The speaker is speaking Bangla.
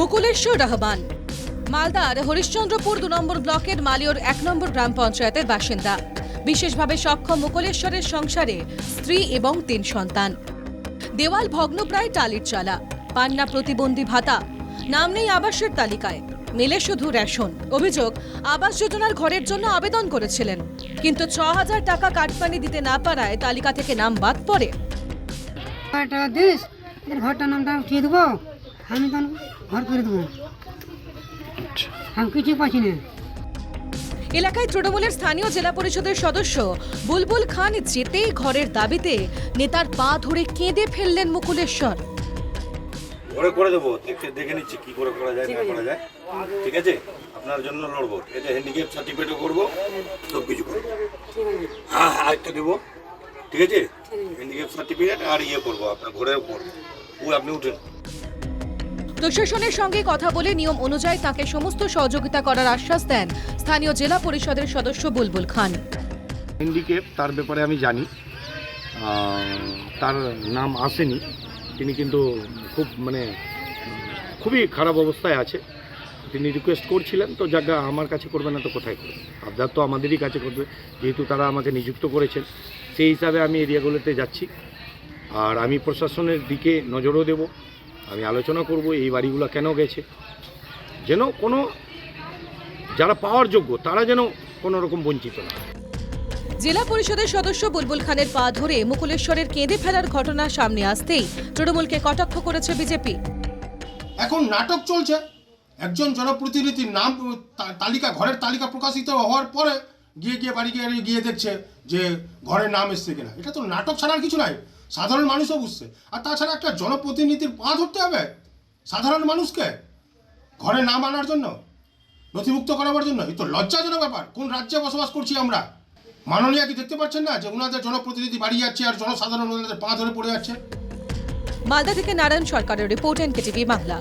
মুকুলেশ্বর রহমান। মালদার হরিশ্চন্দ্রপুর দু নম্বর ব্লকের মালিয়র এক নম্বর গ্রাম পঞ্চায়েতের বাসিন্দা। বিশেষভাবে সক্ষম মুকুলেশ্বরের সংসারে স্ত্রী এবং তিন সন্তান। দেওয়াল ভগ্নপ্রায় টালির চালা, পান্না প্রতিবন্ধী ভাতা, নাম নেই আবাসের তালিকায়, মেলে শুধু রেশন। অভিযোগ, আবাস যোজনার ঘরের জন্য আবেদন করেছিলেন, কিন্তু ছ হাজার টাকা কাটপানি দিতে না পারায় তালিকা থেকে নাম বাদ পড়ে। নামটা দেবো। আমি ঘর করে দেবো। আমি কিছু পাচ্ছি না। এলাকায় তৃণমূলের স্থানীয় জেলা পরিষদের সদস্য বুলবুল খান যেতেই ঘরের দাবিতে নেতার পা ধরে কেঁদে ফেললেন মুকুলেশ্বর। করে করে দেবো দেখে দেখে নিচ্ছি কি করে করা যায় না করা যায়। ঠিক আছে? আপনার জন্য লড়বো। আছে হ্যান্ডিক্যাপ সার্টিফিকেটও করব সব কিছু করব হ্যাঁ হ্যাঁ একটা দেবো। ঠিক আছে? হ্যান্ডিক্যাপ সার্টিফিকেট আর ইয়ে করব আপনার ঘরের উপর। ও আপনি উঠেন। প্রশাসনের সঙ্গে কথা বলে নিয়ম অনুযায়ী তাকে সমস্ত সহযোগিতা করার আশ্বাস দেন স্থানীয় জেলা পরিষদের সদস্য বুলবুল খান। হ্যান্ডিক্যাপ তার ব্যাপারে আমি জানি। তার নাম আসেনি। তিনি কিন্তু খুব মানে খুবই খারাপ অবস্থায় আছে। তিনি রিকোয়েস্ট করছিলেন, তো জায়গা আমার কাছে করবে না তো কোথায় করবে? আবদার তো আমাদেরই কাছে করবে, যেহেতু তারা আমাকে নিযুক্ত করেছেন। সেই হিসাবে আমি এরিয়াগুলোতে যাচ্ছি। আর আমি প্রশাসনের দিকে নজরও দেব। আমি আলোচনা করব এই বাড়িগুলো কেন গেছে। যেন কোনো যারা পাওয়ার যোগ্য তারা যেন কোনো রকম বঞ্চিত না জেলা পরিষদের সদস্য বুলবুল খানের পা ধরে মুকুলেশ্বরের কেঁদে ফেলার ঘটনা সামনে আসতেই তৃণমূলকে কটাক্ষ করেছে বিজেপি। এখন নাটক চলছে। একজন জনপ্রতিনিধির নাম তালিকা ঘরের তালিকা প্রকাশিত হওয়ার পরে গিয়ে গিয়ে বাড়ি গিয়ে গিয়ে দেখছে যে ঘরের নাম এসছে কিনা। এটা তো নাটক ছাড়ার কিছু নাই। সাধারণ মানুষও বুঝছে। আর তাছাড়া একটা জনপ্রতিনিধির পা ধরতে হবে সাধারণ মানুষকে ঘরে নাম আনার জন্য, নথিভুক্ত করাবার জন্য। এই তো লজ্জাজনক ব্যাপার, কোন রাজ্যে বসবাস করছি আমরা? মাননীয় কি দেখতে পাচ্ছেন না যে ওনাদের জনপ্রতিনিধি বাড়িয়ে যাচ্ছে আর জনসাধারণ ওনাদের পা ধরে পড়ে যাচ্ছে? মালদা থেকে নারায়ণ সরকারের রিপোর্ট, এনকেটিভি বাংলা।